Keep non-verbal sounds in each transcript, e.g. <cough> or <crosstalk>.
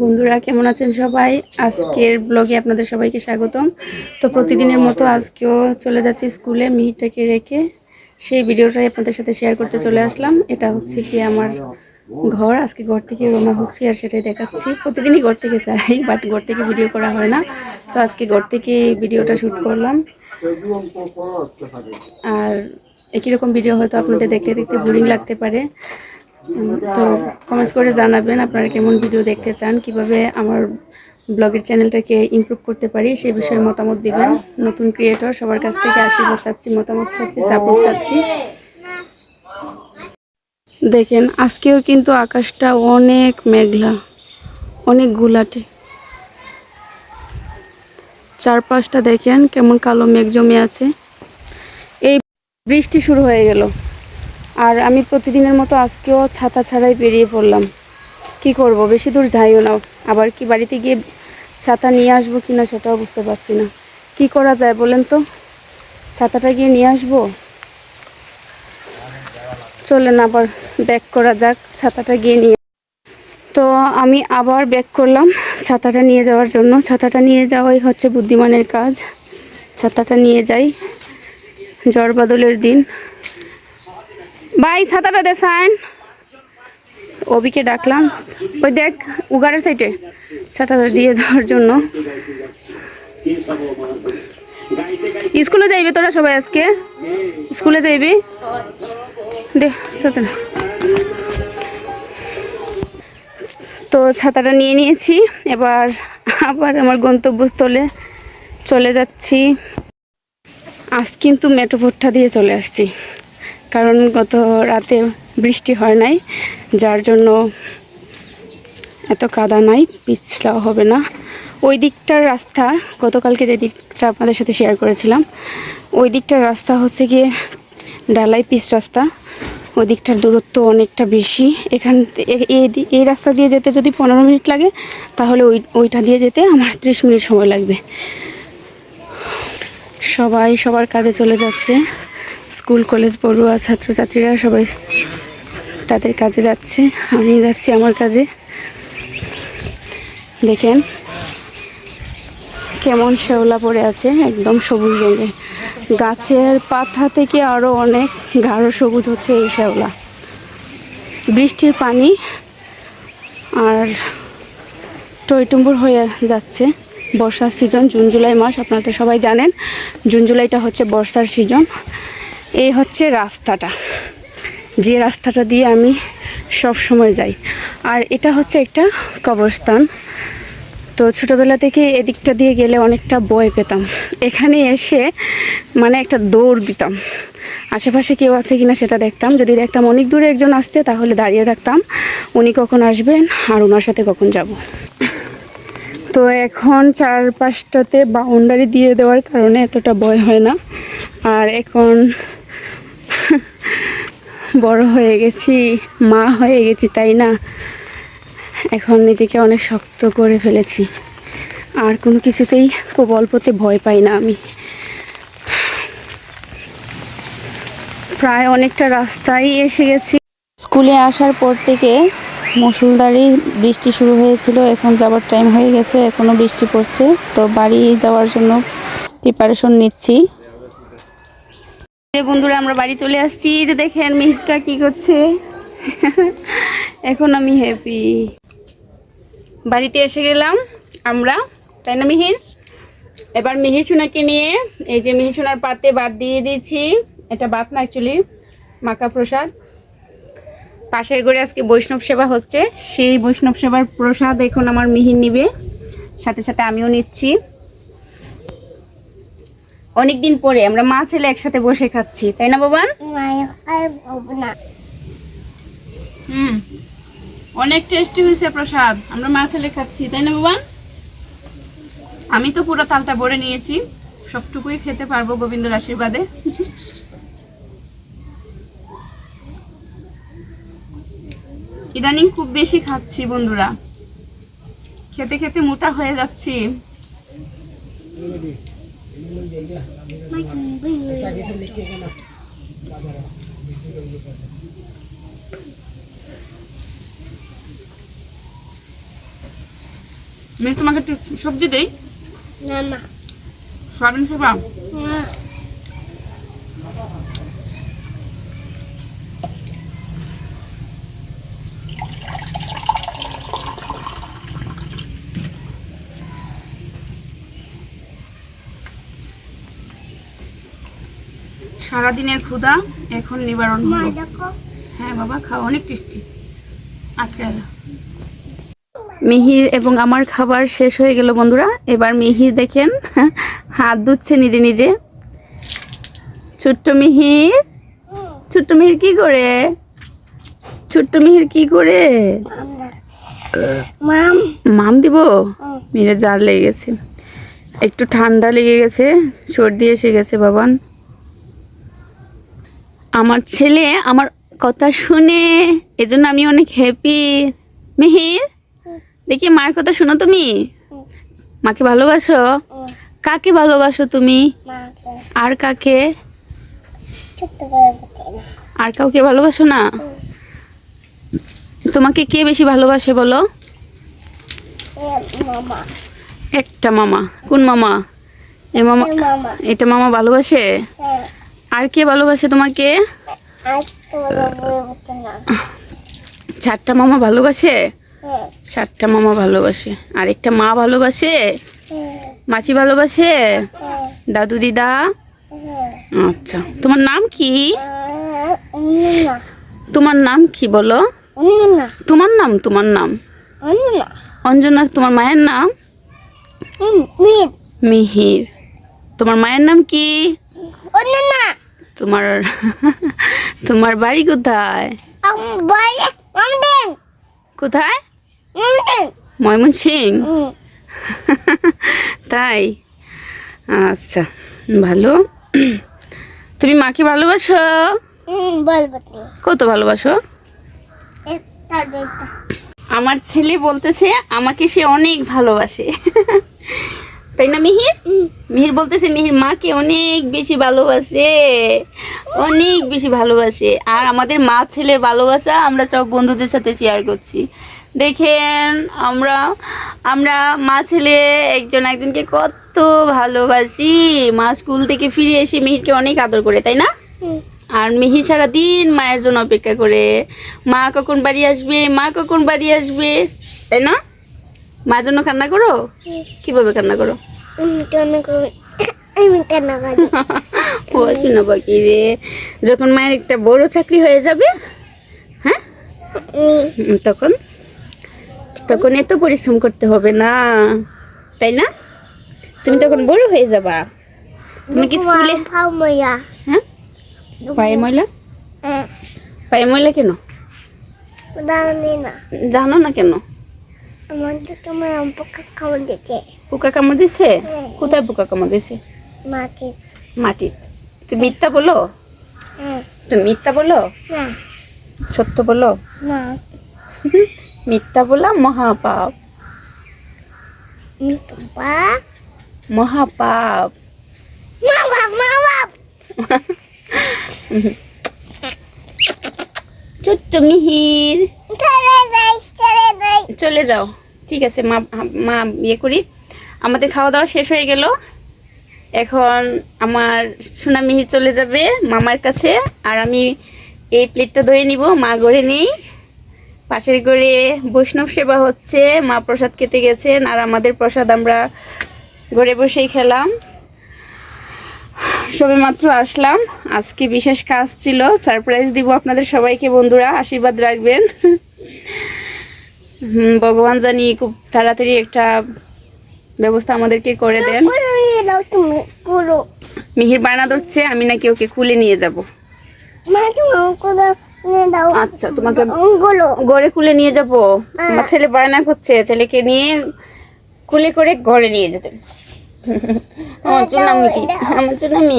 বন্ধুরা, কেমন আছেন সবাই? আজকের ব্লগে আপনাদের সবাইকে স্বাগতম। তো প্রতিদিনের মতো আজকেও চলে যাচ্ছি স্কুলে মিহিরটাকে রেখে। সেই ভিডিওটাই আপনাদের সাথে শেয়ার করতে চলে আসলাম। এটা হচ্ছে কি আমার ঘর। আজকে ঘর থেকে রওনা হচ্ছি আর সেটাই দেখাচ্ছি। প্রতিদিনই ঘর থেকে যাই বাট ঘর থেকে ভিডিও করা হয় না। তো আজকে ঘর থেকে ভিডিওটা শ্যুট করলাম। আর একই রকম ভিডিও হয়তো আপনাদের দেখতে দেখতে বোরিং লাগতে পারে। তো কমেন্টস করে জানাবেন আপনারা কেমন ভিডিও দেখতে চান, কীভাবে আমার ব্লগের চ্যানেলটাকে ইমপ্রুভ করতে পারি সেই বিষয়ে মতামত দিবেন। নতুন ক্রিয়েটর সবার কাছ থেকে আশীর্বাদ চাচ্ছি, মতামত চাচ্ছি সাপোর্ট চাচ্ছি। দেখেন, আজকেও কিন্তু আকাশটা অনেক মেঘলা, অনেক গুলাটে। চারপাশটা দেখেন, কেমন কালো মেঘ জমে আছে। এই বৃষ্টি শুরু হয়ে গেল। আর আমি প্রতিদিনের মতো আজকেও ছাতা ছাড়াই বেরিয়ে পড়লাম। কি করব? বেশি দূর যাইও না। আবার কি বাড়িতে গিয়ে ছাতা নিয়ে আসব কি না সেটাও বুঝতে পারছি না। কি করা যায় বলেন তো? ছাতাটা গিয়ে নিয়ে আসব? চলেন আবার ব্যাক করা যাক। ছাতাটা গিয়ে নিয়ে তো আমি আবার ব্যাক করলাম ছাতাটা নিয়ে যাওয়ার জন্য। ছাতাটা নিয়ে যাওয়াই হচ্ছে বুদ্ধিমানের কাজ। ছাতাটা নিয়ে যাই। ঝড় বাদলের দিন। ভাই, ছাতাটা দে সাইন অবিকে ডাকলাম। ওই দেখ, উগারের সাইডে ছাতাটা দিয়ে দেওয়ার জন্য। স্কুলে যাইবে তোরা সবাই আজকে? স্কুলে যাইবি? দে ছাতাটা তো ছাতাটা নিয়ে নিয়েছি। এবার আবার আমার গন্তব্যস্থলে চলে যাচ্ছি। আজ কিন্তু মেটোপট্টা দিয়ে চলে আসছি। কারণ গত রাতে বৃষ্টি হয় নাই, যার জন্য এত কাদা নাই, পিছলাও হবে না। ওই দিকটার রাস্তা, গতকালকে যে দিকটা আপনাদের সাথে শেয়ার করেছিলাম, ওই দিকটার রাস্তা হচ্ছে গিয়ে ডালাই পিচ রাস্তা। ওই দিকটার দূরত্ব অনেকটা বেশি। এখান এই রাস্তা দিয়ে যেতে যদি পনেরো মিনিট লাগে, তাহলে ওই, ওইটা দিয়ে যেতে আমার ত্রিশ মিনিট সময় লাগবে। সবাই সবার কাজে চলে যাচ্ছে। স্কুল, কলেজ, পড়ুয়া, ছাত্রছাত্রীরা সবাই তাদের কাজে যাচ্ছে। আমি যাচ্ছি আমার কাজে। দেখেন কেমন শেওলা পড়ে আছে, একদম সবুজ রঙের। গাছের পাতা থেকে আরও অনেক গাঢ় সবুজ হচ্ছে এই শেওলা বৃষ্টির পানি আর টইটুম্বুর হয়ে যাচ্ছে বর্ষার সিজন, জুন, জুলাই মাস, আপনারা তো সবাই জানেন। জুন, জুলাইটা হচ্ছে বর্ষার সিজন। এই হচ্ছে রাস্তাটা। যে রাস্তাটা দিয়ে আমি সব সময় যাই। আর এটা হচ্ছে একটা কবরস্থান। তো ছোটোবেলা থেকে এদিকটা দিয়ে গেলে অনেকটা ভয় পেতাম। এখানে এসে মানে একটা দৌড় দিতাম। আশেপাশে কেউ আছে কিনা সেটা দেখতাম। যদি দেখতাম অনেক দূরে একজন আসছে, তাহলে দাঁড়িয়ে থাকতাম। উনি কখন আসবেন আর ওনার সাথে কখন যাব। তো এখন চারপাশটাতে বাউন্ডারি দিয়ে দেওয়ার কারণে এতটা ভয় হয় না। আর এখন বড় হয়ে গেছি, মা হয়ে গেছি, তাই না? এখন নিজেকে অনেক শক্ত করে ফেলেছি। আর কোনো কিছুতেই খুব অল্পতে ভয় পাই না আমি। প্রায় অনেকটা রাস্তায় এসে গেছি। স্কুলে আসার পর থেকে মুসুলধারি বৃষ্টি শুরু হয়েছিল। এখন যাবার টাইম হয়ে গেছে এখনও বৃষ্টি পড়ছে। তো বাড়ি যাওয়ার জন্য প্রিপারেশন নিচ্ছি। যে বন্ধুরা, আমরা বাড়ি চলে আসছি। যে দেখেন, মিহিরটা কি করছে। এখন আমি হ্যাপি বাড়িতে এসে গেলাম আমরা, তাই না মিহির? এবার মিহির সোনাকে নিয়ে, এই যে মিহির সোনার পাতে বাদ দিয়ে দিয়েছি। এটা বাত না অ্যাকচুয়ালি মাকা প্রসাদ। পাশের ঘরে আজকে বৈষ্ণব সেবা হচ্ছে। সেই বৈষ্ণব সেবার প্রসাদ এখন আমার মিহির নিবে। সাথে সাথে আমিও নিচ্ছি। অনেকদিন পরে আমরা মা ছেলে একসাথে বসে খাচ্ছি, তাই না বাবা অনেক টেস্টি হয়েছে প্রসাদ, আমরা মা ছেলে খাচ্ছি, তাই না বাবা আমি তো পুরো তালটা ভরে নিয়েছি, সবটুকুই খেতে পারব গোবিন্দর আশীর্বাদে। ইদানিং খুব বেশি খাচ্ছি বন্ধুরা। খেতে খেতে মোটা হয়ে যাচ্ছি। আমি তোমাকে সবজি দেই? না না। সারাদিনের ক্ষুধা এখন নিবারণ হলো। হ্যাঁ বাবা খাও অনেক টেস্টি। আটকে মিহির এবং আমার খাবার শেষ হয়ে গেল বন্ধুরা। এবার মিহির দেখেন হাত ধুচ্ছে নিজে নিজে। ছোট্ট মিহির ছোট্ট মিহির কি করে? ছোট্ট মিহির কি করে? মাম। মাম দিব? মিহিরের জার লেগে গেছে। একটু ঠান্ডা লেগে গেছে সর্দি এসে গেছে বাবান। আমার ছেলে আমার কথা শুনে এজন্য আমি অনেক হ্যাপি মিহির দেখি মার কথা শোনো তুমি? মাকে ভালোবাসো? কাকে ভালোবাসো তুমি? আর কাকে? আর কাউকে ভালোবাসো না? তোমাকে কে বেশি ভালোবাসে বলো? একটা মামা। কোন মামা? এ মামা এ মামা। এটা মামা ভালোবাসে? হ্যাঁ। আর কে ভালোবাসে তোমাকে? চারটা মামা ভালোবাসে? চারটা মামা ভালোবাসে। আর একটা মা ভালোবাসে? মাসি ভালোবাসে? দাদু দিদা? আচ্ছা। তোমার নাম কি? তোমার নাম কি বলো? তোমার নাম তোমার নাম? অঞ্জনা তোমার মায়ের নাম? মিহির। তোমার মায়ের নাম কি? না তোমার <laughs> তোমার বাড়ি কোথায়? কোথায়? ময়মন সিং <laughs> তাই? আচ্ছা ভালো। <clears throat> তুমি মাকে ভালোবাসো? কত ভালোবাসো? আমার ছেলে বলতেছে আমাকে সে অনেক ভালোবাসে। <laughs> তাই না মিহির? মিহির বলতেছে মিহির মাকে অনেক বেশি ভালোবাসে অনেক বেশি ভালোবাসে। আর আমাদের মা ছেলের ভালোবাসা আমরা সব বন্ধুদের সাথে শেয়ার করছি। দেখেন আমরা আমরা মা ছেলে একজন একজনকে কত ভালোবাসি। মা স্কুল থেকে ফিরে এসে মিহিরকে অনেক আদর করে তাই না? আর মিহি সারাদিন মায়ের জন্য অপেক্ষা করে। মা কখন বাড়ি আসবে? মা কখন বাড়ি আসবে? তাই না? মার জন্য কান্না করো? কীভাবে কান্না করো? আমি কেন করি আমি কেন করি ও শোনো বাকি রে। যখন মায়ের একটা বড় চাকরি হয়ে যাবে হ্যাঁ? তখন? তখন এত পরিশ্রম করতে হবে না। তাই না? তুমি তখন বড় হয়ে যাবা। তুমি কি স্কুলে হ্যাঁ? পায়ে ময়লা? পায়ে ময়লা কেন? না। জানো না কেন? আমার তো তোমার অম্পকা খাওয়া দিতে পোকা কামড় দিছে? হ্যাঁ। কোথায় পোকা কামড় দিছে? মাটি তুমি মিথ্যা বলো? হ্যাঁ। তুমি মিথ্যা বলো? সত্য বলো? <laughs> মিথ্যা বলা মহাপাপ। মহাপাপ? ছোট্ট <laughs> মিহির। চলে যাও। ঠিক আছে মা মা ইয়ে করি। আমাদের খাওয়া দাওয়া শেষ হয়ে গেল। এখন আমার সোনা মিহির চলে যাবে মামার কাছে। আর আমি এই প্লেটটা ধরে নিব, মা গড়ে নেই। পাশের করে বৈষ্ণব সেবা হচ্ছে, মা প্রসাদ খেতে গেছেন, আর আমাদের প্রসাদ আমরা ঘরে বসেই খেলাম। সবে মাত্র আসলাম। আজকে বিশেষ কাজ ছিল, সারপ্রাইজ দিব আপনাদের সবাইকে বন্ধুরা, আশীর্বাদ রাখবেন। ভগবান জানি খুব তাড়াতাড়ি একটা ব্যবস্থা আমাদেরকে করে দেন। মিহির বায়না ধরছে আমি নাকি ওকে খুলে নিয়ে যাব। আচ্ছা তোমাকে ঘরে খুলে নিয়ে যাব? আমার ছেলে বায়না করছে ছেলেকে নিয়ে খুলে করে ঘরে নিয়ে যেতে। আমার জন্য আমি কি আমার আমি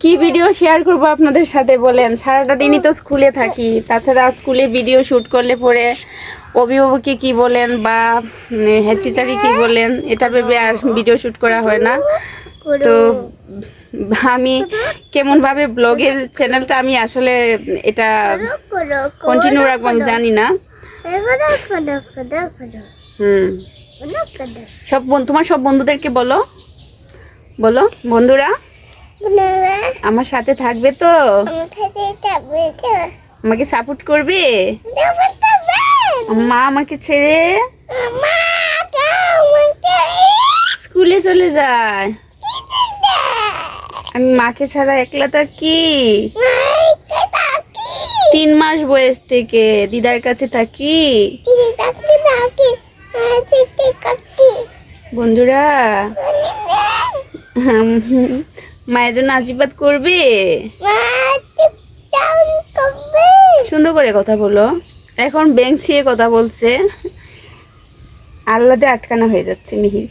কি ভিডিও শেয়ার করব আপনাদের সাথে বলেন? সারাটা দিনই তো স্কুলে থাকি। তাছাড়া স্কুলে ভিডিও শুট করলে পরে অভিভাবককে কি বলেন বা হেড টিচারকে কি বলেন, এটা ভেবে আর ভিডিও শ্যুট করা হয় না। তো আমি কেমনভাবে ব্লগের চ্যানেলটা আমি আসলে এটা কন্টিনিউ রাখব আমি জানি না। হুম। সব তোমার সব বন্ধুদেরকে বলো। বলো, বন্ধুরা। আমার সাথে থাকবে তো? আমাকে সাপোর্ট করবে? মা আমাকে ছেড়ে? স্কুলে চলে যায়। আমি মাকে ছাড়া একলা থাকি। তিন মাস বয়স থেকে। দিদার কাছে থাকি। বন্ধুরা <laughs> মায়ের জন্য আশীর্বাদ করবে? সুন্দর করে কথা বলো। এখন ব্যাংক ছিঁড়ে কথা বলছে। আল্লাদে আটকানা হয়ে যাচ্ছে মিহির।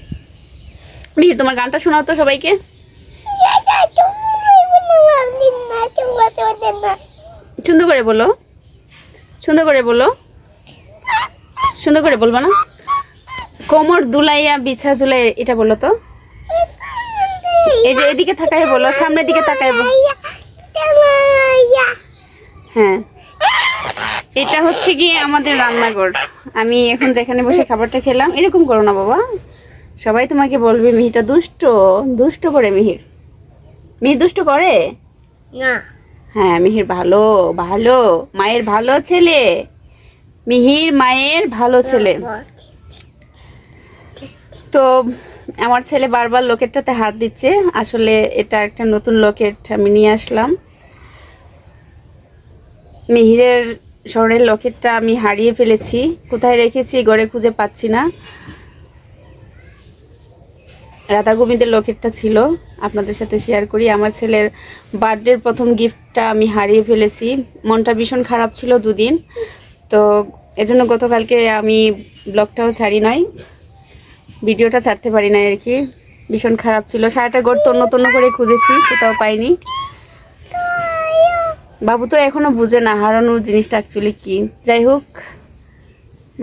মিহির তোমার গানটা শোনাও তো সবাইকে। সুন্দর করে বলো। সুন্দর করে বলো। সুন্দর করে বলব না। কোমর দুলাইয়া বিছা ঝুলাই এটা বলো তো। এই যে এদিকে তাকায় বলো সামনের দিকে বলো। হ্যাঁ। এটা হচ্ছে গিয়ে আমাদের রান্নাঘর। আমি এখন যেখানে বসে খাবারটা খেলাম এরকম করো না বাবা। সবাই তোমাকে বলবে মিহিটা দুষ্ট। দুষ্ট করে মিহির। মিহির দুষ্ট করে? না। হ্যাঁ মিহির ভালো ভালো। মায়ের ভালো ছেলে। মিহির মায়ের ভালো ছেলে। তো আমার ছেলে বারবার লোকেরটাতে হাত দিচ্ছে। আসলে এটা একটা নতুন লোকেট, আমি নিয়ে আসলাম। মিহিরের শহরের লকেটটা আমি হারিয়ে ফেলেছি। কোথায় রেখেছি গড়ে খুঁজে পাচ্ছি না। রাধা গোবিন্দের লকেটটা ছিল। আপনাদের সাথে শেয়ার করি। আমার ছেলের বার্থডের প্রথম গিফটটা আমি হারিয়ে ফেলেছি। মনটা ভীষণ খারাপ ছিল দুদিন। তো এজন্য গতকালকে আমি ব্লগটাও ছাড়ি নাই। ভিডিওটা ছাড়তে পারি না আর কি। ভীষণ খারাপ ছিল। সারাটা ঘর তন্ন তন্ন করে খুঁজেছি, কোথাও পাইনি। বাবু তো এখনও বুঝে না হারানোর জিনিসটা অ্যাকচুয়ালি কি। যাই হোক,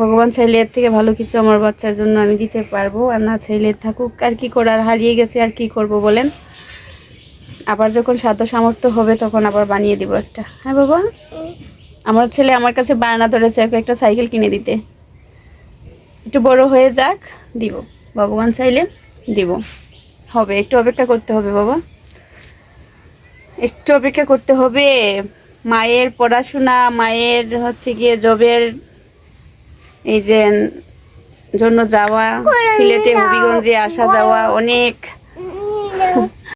ভগবান চাইলে এর থেকে ভালো কিছু আমার বাচ্চার জন্য আমি দিতে পারব আর না চাইলে থাকুক। আর কি করার, হারিয়ে গেছে আর কি করব বলেন। আবার যখন সাধ্য সামর্থ্য হবে তখন আবার বানিয়ে দিব একটা। হ্যাঁ বাবা? আমার ছেলে আমার কাছে বায়না ধরেছে একটা সাইকেল কিনে দিতে। একটু বড় হয়ে যাক দিব। ভগবান চাইলে দিব। হবে একটু অপেক্ষা করতে হবে বাবা। একটু অপেক্ষা করতে হবে। মায়ের পড়াশোনা মায়ের হচ্ছে গিয়ে জবের এই যে জন্য যাওয়া সিলেটে হবিগঞ্জে আসা যাওয়া অনেক